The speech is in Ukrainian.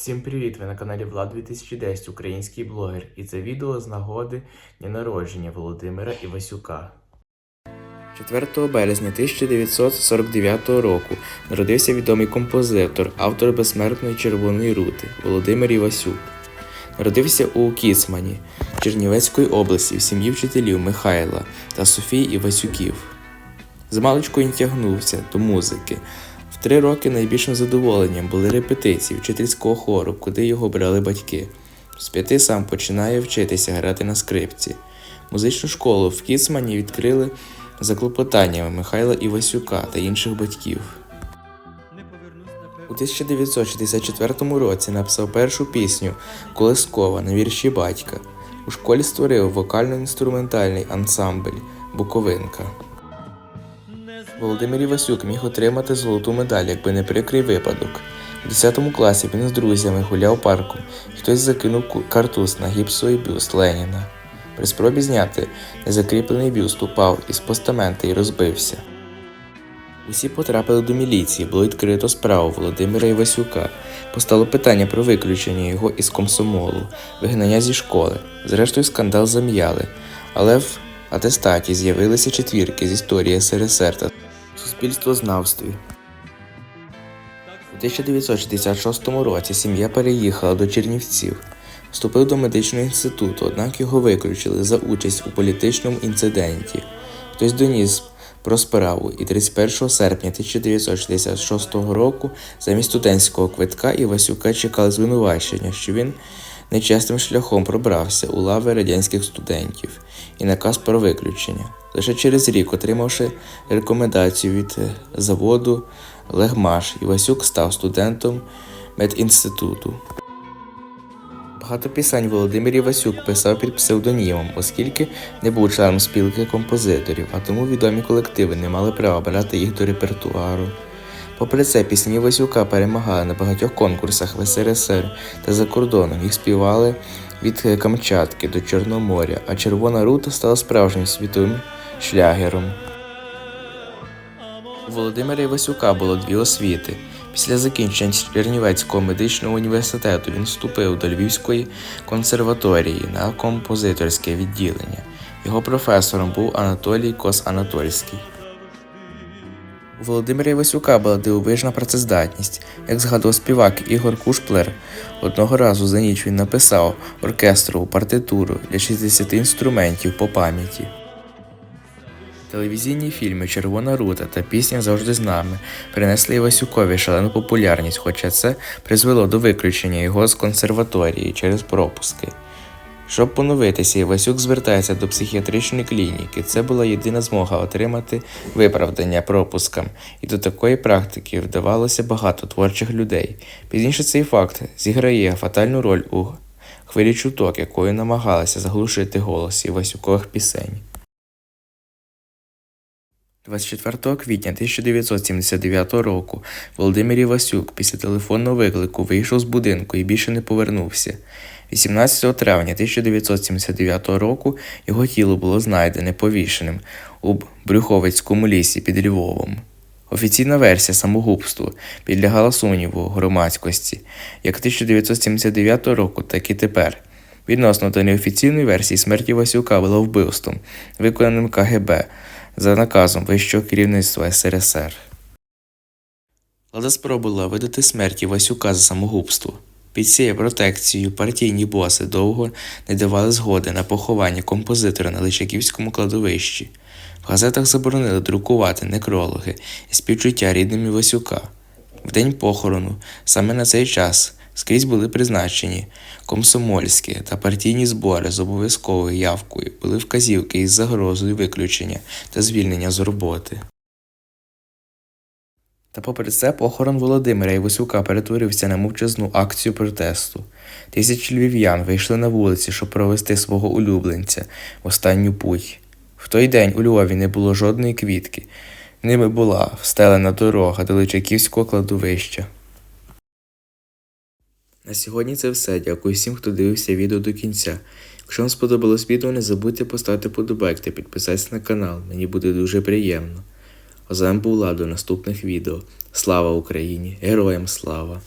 Всім привіт! Ви на каналі Влад 2010, український блогер, і це відео з нагоди дня народження Володимира Івасюка. 4 березня 1949 року народився відомий композитор, автор безсмертної червоної рути Володимир Івасюк. Народився у Кіцмані Чернівецької області в сім'ї вчителів Михайла та Софії Івасюків. Змалечку він тягнувся до музики. В три роки найбільшим задоволенням були репетиції вчительського хору, куди його брали батьки. З п'яти сам починає вчитися грати на скрипці. Музичну школу в Кіцмані відкрили за клопотаннями Михайла Івасюка та інших батьків. У 1964 році написав першу пісню Колескова на вірші батька. У школі створив вокально-інструментальний ансамбль Буковинка. Володимир Івасюк міг отримати золоту медаль, якби не прикрий випадок. У 10 класі він з друзями гуляв парком, і хтось закинув картуз на гіпсовий бюст Леніна. При спробі зняти незакріплений бюст упав із постамента і розбився. Усі потрапили до міліції, було відкрито справу Володимира Івасюка. Постало питання про виключення його із комсомолу, вигнання зі школи. Зрештою, скандал зам'яли, але в атестаті з'явилися четвірки з історії СРСР та суспільствознавстві. У 1966 році сім'я переїхала до Чернівців. Вступив до медичного інституту, однак його виключили за участь у політичному інциденті. Хтось доніс про справу, і 31 серпня 1966 року замість студентського квитка Івасюка чекали звинувачення, що він нечесним шляхом пробрався у лави радянських студентів і наказ про виключення. Лише через рік, отримавши рекомендацію від е, заводу Легмаш, Івасюк став студентом медінституту. Багато пісень Володимир Івасюк писав під псевдонімом, оскільки не був членом спілки композиторів, а тому відомі колективи не мали права брати їх до репертуару. Попри це, пісні Івасюка перемагали на багатьох конкурсах в СРСР та за кордоном. Їх співали від е, Камчатки до Чорного моря, а Червона рута стала справжнім світовим шлягером. У Володимира Івасюка було дві освіти. Після закінчення Чернівецького медичного університету він вступив до Львівської консерваторії на композиторське відділення. Його професором був Анатолій Кос-Анатольський. У Володимира Івасюка була дивовижна працездатність. Як згадував співак Ігор Кушплер, одного разу за ніч він написав оркестрову партитуру для 60 інструментів по пам'яті. Телевізійні фільми Червона рута та пісня завжди з нами принесли Івасюкові шалену популярність, хоча це призвело до виключення його з консерваторії через пропуски. Щоб поновитися, Івасюк звертається до психіатричної клініки. Це була єдина змога отримати виправдання пропускам, і до такої практики вдавалося багато творчих людей. Пізніше цей факт зіграє фатальну роль у хвилі чуток, якою намагалися заглушити голос Івасюкових пісень. 24 квітня 1979 року Володимир Івасюк після телефонного виклику вийшов з будинку і більше не повернувся. 18 травня 1979 року його тіло було знайдене повішеним у Брюховицькому лісі під Львовом. Офіційна версія самогубству підлягала сумніву громадськості як 1979 року, так і тепер. Відносно до неофіційної версії смерті Васюка було вбивством, виконаним КГБ за наказом вищого керівництва СРСР. Влада спробувала видати смерті Васюка за самогубство. Під цією протекцією партійні боси довго не давали згоди на поховання композитора на Личаківському кладовищі. В газетах заборонили друкувати некрологи і співчуття рідним Івасюка. В день похорону, саме на цей час, скрізь були призначені комсомольські та партійні збори з обов'язковою явкою, були вказівки із загрозою виключення та звільнення з роботи. Та попри це похорон Володимира Івасюка перетворився на мовчазну акцію протесту. Тисячі львів'ян вийшли на вулиці, щоб провести свого улюбленця в останню путь. В той день у Львові не було жодної квітки. Ними була встелена дорога до Личаківського кладовища. На сьогодні це все. Дякую всім, хто дивився відео до кінця. Якщо вам сподобалось відео, не забудьте поставити подобайк та підписатися на канал. Мені буде дуже приємно. А з вами був Влад до наступних відео. Слава Україні! Героям слава!